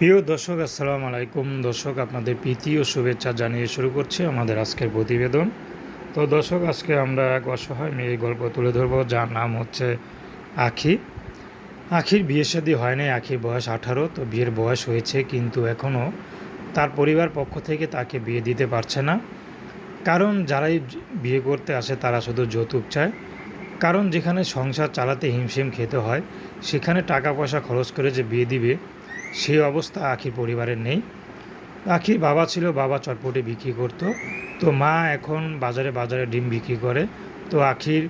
প্রিয় দর্শক, আসসালামু আলাইকুম। দর্শক, আপনাদের প্রীতি ও শুভেচ্ছা জানিয়ে শুরু করছি আমাদের আজকের প্রতিবেদন। তো দর্শক, আজকে আমরা এক অসহায় মেয়ের গল্প তুলে ধরবো, যার নাম হচ্ছে আখি। আখির বিয়ে শাদী হয় নাই, আখির বয়স আঠারো, তো বিয়ের বয়স হয়েছে কিন্তু এখনও তার পরিবার পক্ষ থেকে তাকে বিয়ে দিতে পারছে না। কারণ যারাই বিয়ে করতে আসে, তারা শুধু যৌতুক চায়। কারণ যেখানে সংসার চালাতে হিমশিম খেতে হয়, সেখানে টাকা পয়সা খরচ করে যে বিয়ে দিবে সেই অবস্থা আখির পরিবারের নেই। আখির বাবা ছিল, বাবা চটপটে বিক্রি করতো। তো মা এখন বাজারে বাজারে ডিম বিক্রি করে। তো আখির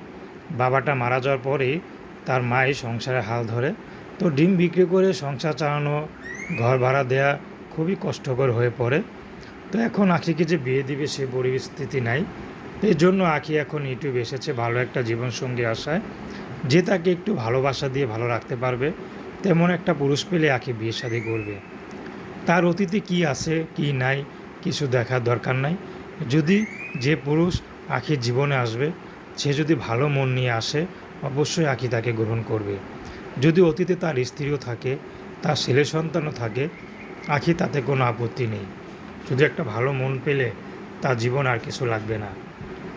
বাবাটা মারা যাওয়ার পরেই তার মাই সংসারে হাল ধরে। তো ডিম বিক্রি করে সংসার চালানো, ঘর ভাড়া দেয়া খুবই কষ্টকর হয়ে পড়ে। তো এখন আখিকে যে বিয়ে দিবে সে পরিস্থিতি নাই। এর জন্য আখি এখন ইউটিউব এসেছে ভালো একটা জীবনসঙ্গী আশায়। যে তাকে একটু ভালোবাসা দিয়ে ভালো রাখতে পারবে। তেমন একটা পুরুষ পেলে আখি বিয়ে শাদী করবে। তার অতীতে কি আছে, কি নাই, কিছু দেখার দরকার নাই। যদি যে পুরুষ আখির জীবনে আসবে, সে যদি ভালো মন নিয়ে আসে, অবশ্যই আখি তাকে গ্রহণ করবে। যদি অতীতে তার স্ত্রীও থাকে, তার ছেলে সন্তানও থাকে, আখি তাতে কোনো আপত্তি নেই। শুধু একটা ভালো মন পেলে, তার জীবন আর কিছু লাগবে না।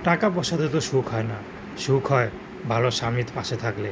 টাকা পয়সাতে তো সুখ হয় না। সুখ হয় ভালো স্বামীর পাশে থাকলে।